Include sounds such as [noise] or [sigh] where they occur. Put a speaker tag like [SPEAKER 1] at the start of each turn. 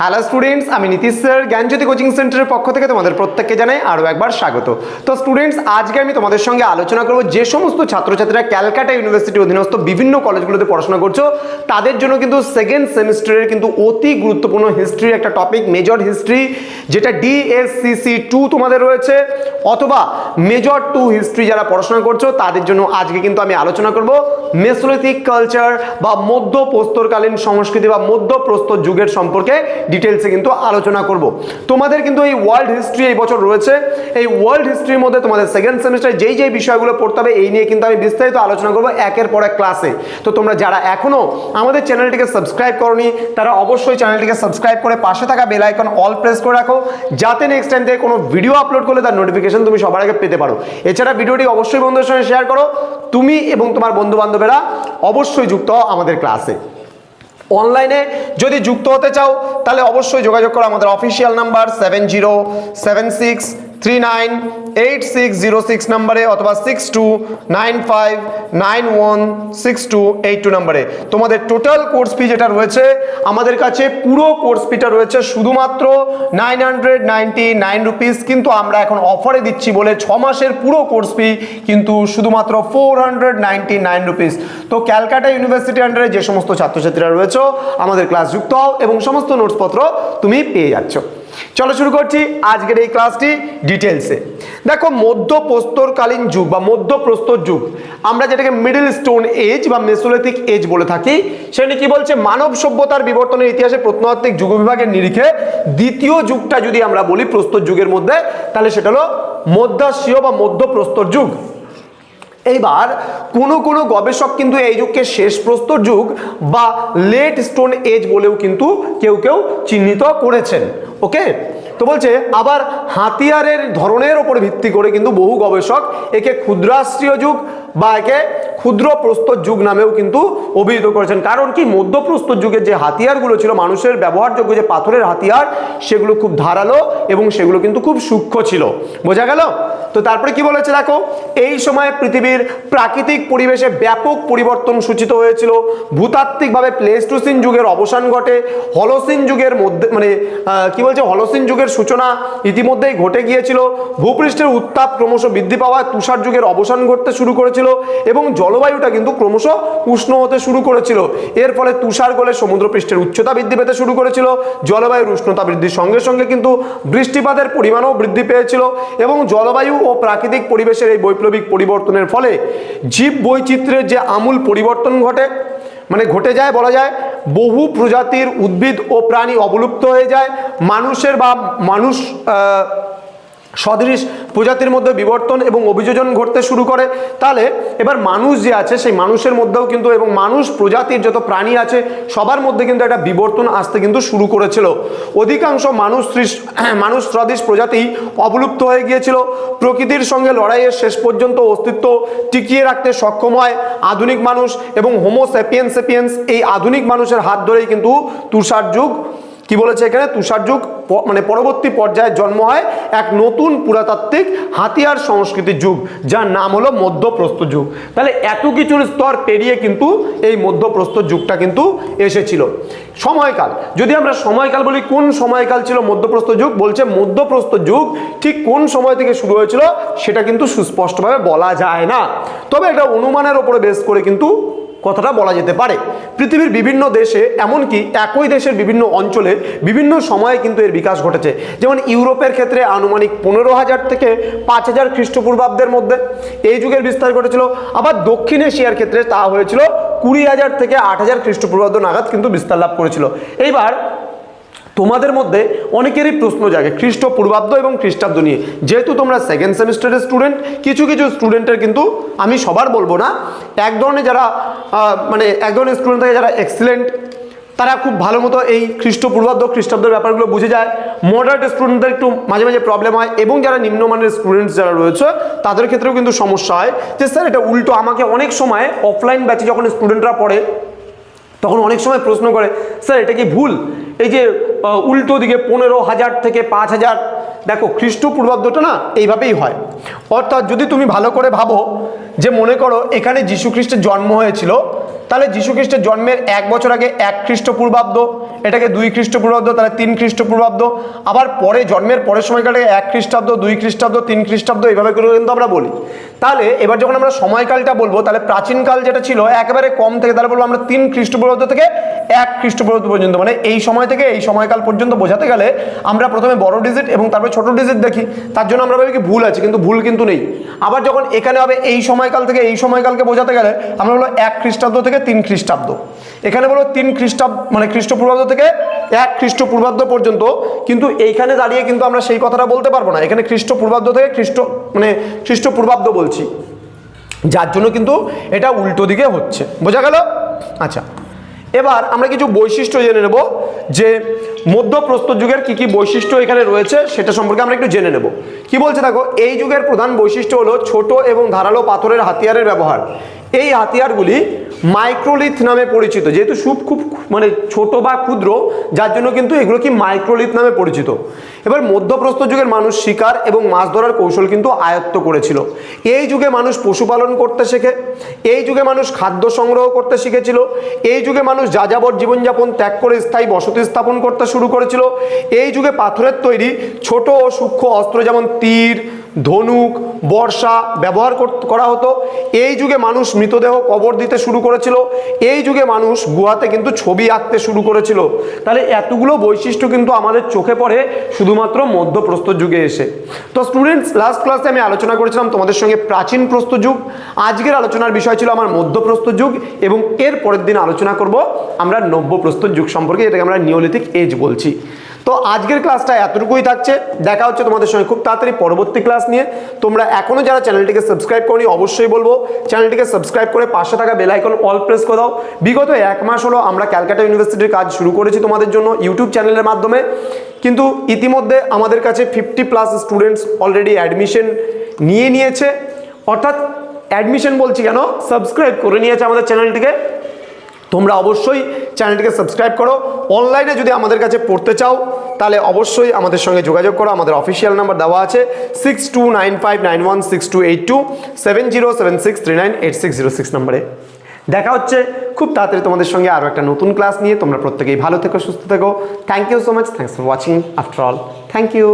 [SPEAKER 1] Hello students আমি Nitish sir, জ্ঞানজ্যোতি coaching সেন্টারের পক্ষ থেকে তোমাদের প্রত্যেককে জানাই আরও একবার স্বাগত। তো স্টুডেন্টস আজকে আমি তোমাদের সঙ্গে আলোচনা করব যে সমস্ত ছাত্রছাত্রীরা ক্যালকাটা ইউনিভার্সিটি অধীনস্থ বিভিন্ন কলেজগুলোতে পড়াশোনা করছ। তাদের জন্য কিন্তু সেকেন্ড সেমিস্টারের কিন্তু অতি গুরুত্বপূর্ণ হিস্ট্রি একটা টপিক মেজর হিস্ট্রি যেটা ডিএসসিসি টু তোমাদের রয়েছে, অথবা মেজর টু হিস্ট্রি যারা পড়াশোনা করছ, তাদের জন্য আজকে কিন্তু আমি আলোচনা করব মেসোলিথিক কালচার বা মধ্য প্রস্তরকালীন সংস্কৃতি বা মধ্য প্রস্তর যুগের সম্পর্কে। ডিটেলসে কিন্তু আলোচনা করব। তোমাদের কিন্তু এই ওয়ার্ল্ড হিস্ট্রি এই বছর রয়েছে। এই ওয়ার্ল্ড হিস্ট্রির মধ্যে তোমাদের সেকেন্ড সেমিস্টারে যেই যেই বিষয়গুলো পড়তে হবে, এই নিয়ে কিন্তু আমি বিস্তারিত আলোচনা করব একের পর এক ক্লাসে তো তোমরা যারা এখনও আমাদের চ্যানেলটিকে সাবস্ক্রাইব করনি, তারা অবশ্যই চ্যানেলটিকে সাবস্ক্রাইব করে পাশে থাকা বেল আইকন অল প্রেস করে রাখো, যাতে নেক্সট টাইম থেকে কোনো ভিডিও আপলোড করলে তার নোটিফিকেশন তুমি সবার আগে পেতে পারো। এছাড়া ভিডিওটি অবশ্যই বন্ধুদের সঙ্গে শেয়ার করো। তুমি এবং তোমার বন্ধু বান্ধবেরা অবশ্যই যুক্ত হও আমাদের ক্লাসে অনলাইনে যদি যুক্ত হতে চাও, তাহলে অবশ্যই যোগাযোগ করো আমাদের official number seven zero seven six three nine eight six zero six নাম্বারে অথবা six two nine five nine one six two eight two নাম্বারে। তোমাদের টোটাল কোর্স ফি যেটা রয়েছে, আমাদের কাছে পুরো কোর্স ফিটা রয়েছে শুধুমাত্র nine hundred ninety nine rupees কিন্তু আমরা এখন অফারে দিচ্ছি বলে ছ মাসের পুরো কোর্স ফি কিন্তু শুধুমাত্র four hundred ninety nine rupees তো ক্যালকাটা ইউনিভার্সিটি আন্ডারে যে সমস্ত ছাত্রছাত্রীরা রয়েছে, আমাদের ক্লাস যুক্ত হও এবং সমস্ত নোটসপত্র তুমি পেয়ে যাচ্ছ। চলো শুরু করছি আজকের এই ক্লাসটি ডিটেলসে দেখো মধ্য প্রস্তরকালীন যুগ বা মধ্য প্রস্তর যুগ, আমরা যেটাকে মিডল স্টোন এজ বা মেসোলিথিক এজ বলে থাকি, সেখানে কি বলছে? মানব সভ্যতার বিবর্তনের ইতিহাসে প্রত্নতাত্ত্বিক যুগ বিভাগের নিরিখে দ্বিতীয় যুগটা যদি আমরা বলি প্রস্তর যুগের মধ্যে, তাহলে সেটা হলো মধ্যাশীয় বা মধ্য প্রস্তর যুগ। এইবার কোন কোনো গবেষক কিন্তু এই যুগকে শেষ প্রস্তর যুগ বা লেট স্টোন এজ বলেও কিন্তু কেউ কেউ চিহ্নিত করেছেন ওকে তো বলছে, আবার হাতিয়ারের ধরনের ওপর ভিত্তি করে কিন্তু বহু গবেষক একে ক্ষুদ্রাশ্রীয় যুগ বা একে ক্ষুদ্র প্রস্তর যুগ নামেও কিন্তু অভিহিত করেছেন। কারণ কি? মধ্য প্রস্তর যুগের যে হাতিয়ারগুলো ছিল, মানুষের ব্যবহারযোগ্য যে পাথরের হাতিয়ার, সেগুলো খুব ধারালো এবং সেগুলো কিন্তু খুব সূক্ষ্ম ছিল। বোঝা গেল? তো তারপরে কি বলেছে দেখো? এই সময় পৃথিবীর প্রাকৃতিক পরিবেশে ব্যাপক পরিবর্তন সূচিত হয়েছিল। ভূতাত্ত্বিকভাবে প্লেস্টোসিন যুগের অবসান ঘটে। হলসিন যুগের মধ্যে মানে কি বলছে? হলসিন যুগের সূচনা ইতিমধ্যেই ঘটে গিয়েছিল। ভূপৃষ্ঠের উত্তাপ ক্রমশ বৃদ্ধি পাওয়ায় তুষার যুগের অবসান ঘটতে শুরু করেছিল এবং জলবায়ুটা কিন্তু ক্রমশ উষ্ণ হতে শুরু করেছিল। এর ফলে তুষার গলে সমুদ্রপৃষ্ঠের উচ্চতা বৃদ্ধি পেতে শুরু করেছিল। জলবায়ুর উষ্ণতা বৃদ্ধির সঙ্গে সঙ্গে কিন্তু বৃষ্টিপাতের পরিমাণও বৃদ্ধি পেয়েছিল এবং জলবায়ু ও প্রাকৃতিক পরিবেশের এই বৈপ্লবিক পরিবর্তনের ফলে জীব বৈচিত্র্যের যে আমূল পরিবর্তন ঘটে মানে ঘটে যায় বলা যায়, বহু প্রজাতির উদ্ভিদ ও প্রাণী অবলুপ্ত হয়ে যায়। মানুষের বা মানুষ সদৃশ প্রজাতির মধ্যে বিবর্তন এবং অভিযোজন ঘটতে শুরু করে। তাহলে এবার মানুষ যে আছে, সেই মানুষের মধ্যেও কিন্তু এবং মানুষ প্রজাতির যত প্রাণী আছে, সবার মধ্যে কিন্তু একটা বিবর্তন আসতে কিন্তু শুরু করেছিল। অধিকাংশ মানুষ [clears throat] মানুষ সদৃশ প্রজাতি অবলুপ্ত হয়ে গিয়েছিল। প্রকৃতির সঙ্গে লড়াইয়ের শেষ পর্যন্ত অস্তিত্ব টিকিয়ে রাখতে সক্ষম হয় আধুনিক মানুষ এবং হোমো সেপিয়েন্স সেপিয়েন্স এই আধুনিক মানুষের হাত ধরেই কিন্তু তুষার যুগ, কি বলেছে এখানে? তুষার যুগ মানে পরবর্তী পর্যায়ে জন্ম হয় এক নতুন পুরাতাত্ত্বিক হাতিয়ার সংস্কৃতির যুগ, যার নাম হলো মধ্যপ্রস্তর যুগ। তাহলে এত কিছুর স্তর পেরিয়ে কিন্তু এই মধ্যপ্রস্তর যুগটা কিন্তু এসেছিল। সময়কাল, যদি আমরা সময়কাল বলি, কোন সময়কাল ছিল মধ্যপ্রস্তর যুগ? বলছে মধ্যপ্রস্তর যুগ ঠিক কোন সময় থেকে শুরু হয়েছিল সেটা কিন্তু সুস্পষ্টভাবে বলা যায় না। তবে এটা অনুমানের ওপরে বেস করে কিন্তু কথাটা বলা যেতে পারে। পৃথিবীর বিভিন্ন দেশে, এমনকি একই দেশের বিভিন্ন অঞ্চলে বিভিন্ন সময়ে কিন্তু এর বিকাশ ঘটেছে। যেমন ইউরোপের ক্ষেত্রে আনুমানিক পনেরো হাজার থেকে পাঁচ হাজার খ্রিস্টপূর্বাব্দের মধ্যে এই যুগের বিস্তার ঘটেছিল। আবার দক্ষিণ এশিয়ার ক্ষেত্রে তা হয়েছিল কুড়ি হাজার থেকে আট হাজার খ্রিস্টপূর্বাব্দ নাগাদ কিন্তু বিস্তার লাভ করেছিল। এইবার তোমাদের মধ্যে অনেকেরই প্রশ্ন জাগে খ্রিস্টপূর্বাব্দ এবং খ্রিস্টাব্দ নিয়ে। যেহেতু তোমরা সেকেন্ড সেমিস্টারের স্টুডেন্ট কিছু কিছু স্টুডেন্টের কিন্তু আমি সবার বলব না। এক ধরনের যারা মানে এক ধরনের স্টুডেন্ট থাকে যারা এক্সিলেন্ট তারা খুব ভালো মতো এই খ্রিস্টপূর্বাব্দ খ্রিস্টাব্দের ব্যাপারগুলো বুঝে যায়। মডারেট স্টুডেন্টদের একটু মাঝে মাঝে প্রবলেম হয় এবং যারা নিম্নমানের স্টুডেন্টস যারা রয়েছে, তাদের ক্ষেত্রেও কিন্তু সমস্যা হয়। যে স্যার, এটা উল্টো আমাকে অনেক সময় অফলাইন ব্যাচে যখন স্টুডেন্টরা পড়ে তখন অনেক সময় প্রশ্ন করে, স্যার, এটা কি ভুল? এই যে উল্টো দিকে পনেরো হাজার থেকে পাঁচ হাজার, দেখো, খ্রিস্টপূর্বাব্দটা না এইভাবেই হয়। অর্থাৎ যদি তুমি ভালো করে ভাবো যে মনে করো এখানে যীশু খ্রিস্টের জন্ম হয়েছিল, তাহলে যীশু খ্রিস্টের জন্মের এক বছর আগে এক খ্রিস্টপূর্বাব্দ, এটাকে দুই খ্রিস্টপূর্বাব্দ, তাহলে তিন খ্রিস্টপূর্বাব্দ, আবার পরে জন্মের পরের সময়কালটাকে এক খ্রিস্টাব্দ, দুই খ্রিস্টাব্দ, তিন খ্রিস্টাব্দ এইভাবে করে কিন্তু আমরা বলি। তাহলে এবার যখন আমরা সময়কালটা বলব, তাহলে প্রাচীনকাল যেটা ছিল একেবারে কম থেকে, তাহলে বলব আমরা তিন খ্রিস্টপূর্বাব্দ থেকে এক খ্রিস্টপূর্বাব্দ পর্যন্ত মানে এই সময় থেকে এই সময়কাল পর্যন্ত বোঝাতে গেলে আমরা প্রথমে বড় ডিজিট এবং তারপরে ছোট ডিজিট দেখি। তার জন্য আমরা ভাবি কি ভুল আছে, কিন্তু ভুল কিন্তু নেই। আবার যখন এখানে হবে এই সময়কাল থেকে এই সময়কালকে বোঝাতে গেলে আমরা বলো এক খ্রিস্টাব্দ থেকে তিন খ্রিস্টাব্দ। এখানে বলো তিন খ্রিস্টাব্দ মানে খ্রিস্টপূর্বাব্দ থেকে এক খ্রিস্টপূর্বাব্দ পর্যন্ত, কিন্তু এইখানে দাঁড়িয়ে কিন্তু আমরা সেই কথাটা বলতে পারব না। এখানে খ্রিস্টপূর্বাব্দ থেকে খ্রিস্ট মানে খ্রিস্টপূর্বাব্দ বলছি। যার জন্য কিন্তু এটা উল্টো দিকে হচ্ছে। বোঝা গেল? আচ্ছা। এবার আমরা কিছু বৈশিষ্ট্য জেনে নেব যে মধ্যপ্রস্তর যুগের কি কি বৈশিষ্ট্য এখানে রয়েছে, সেটা সম্পর্কে আমরা একটু জেনে নেব। কি বলছে দেখো? এই যুগের প্রধান বৈশিষ্ট্য হলো ছোট এবং ধারালো পাথরের হাতিয়ারের ব্যবহার। এই হাতিয়ারগুলি মাইক্রোলিথ নামে পরিচিত। যেহেতু সুপ খুব মানে ছোট বা ক্ষুদ্র, যার জন্য কিন্তু এগুলো কি মাইক্রোলিথ নামে পরিচিত। এবার মধ্যপ্রস্তর যুগের মানুষ শিকার এবং মাছ ধরার কৌশল কিন্তু আয়ত্ত করেছিল। এই যুগে মানুষ পশুপালন করতে শেখে, এই যুগে মানুষ খাদ্য সংগ্রহ করতে শিখেছিল, এই যুগে মানুষ যাযাবর জীবনযাপন ত্যাগ করে স্থায়ী বসতি স্থাপন করতে শুরু করেছিল, এই যুগে পাথরের তৈরি ছোট ও সূক্ষ্ম অস্ত্র যেমন তীর, ধনুক, বর্ষা ব্যবহার কর- হতো। এই যুগে মানুষ মৃতদেহ কবর দিতে শুরু করেছিল। এই যুগে মানুষ গুহাতে কিন্তু ছবি আঁকতে শুরু করেছিল। তাহলে এতগুলো বৈশিষ্ট্য কিন্তু আমাদের চোখে পড়ে শুধুমাত্র মধ্যপ্রস্তর যুগে এসে। তো স্টুডেন্টস লাস্ট ক্লাসে আমি আলোচনা করেছিলাম তোমাদের সঙ্গে প্রাচীন প্রস্তর যুগ। আজকের আলোচনার বিষয় ছিল আমার মধ্যপ্রস্তর যুগ এবং এর পরের দিন আলোচনা করব আমরা নব্য প্রস্তর যুগ সম্পর্কে, যেটাকে আমরা নিওলিথিক এজ বলছি। তো আজকের ক্লাসটা এতটুকুই থাকছে। দেখা হচ্ছে তোমাদের সঙ্গে খুব তাড়াতাড়ি পরবর্তী ক্লাস নিয়ে। তোমরা এখনও যারা চ্যানেলটিকে সাবস্ক্রাইব করনি, অবশ্যই বলব চ্যানেলটিকে সাবস্ক্রাইব করে পাশে থাকা বেল আইকন অল প্রেস করে দাও। বিগত এক মাস হলো আমরা ক্যালকাটা ইউনিভার্সিটির কাজ শুরু করেছি তোমাদের জন্য ইউটিউব চ্যানেলের মাধ্যমে। কিন্তু ইতিমধ্যে আমাদের কাছে fifty plus students already admission নিয়ে নিয়েছে। অর্থাৎ অ্যাডমিশন বলছি কেন? সাবস্ক্রাইব করে নিয়েছে আমাদের চ্যানেলটিকে তোমরা অবশ্যই চ্যানেলটিকে সাবস্ক্রাইব করো। অনলাইনে যদি আমাদের কাছে পড়তে চাও, তাহলে অবশ্যই আমাদের সঙ্গে যোগাযোগ করো। আমাদের অফিসিয়াল নাম্বার দেওয়া আছে six two nine five nine one six two eight two seven zero seven six three nine eight six zero six নাম্বারে। দেখা হচ্ছে খুব তাড়াতাড়ি তোমাদের সঙ্গে আরও একটা নতুন ক্লাস নিয়ে। তোমরা প্রত্যেকেই ভালো থেকো, সুস্থ থেকো। Thank you so much thanks for watching after all thank you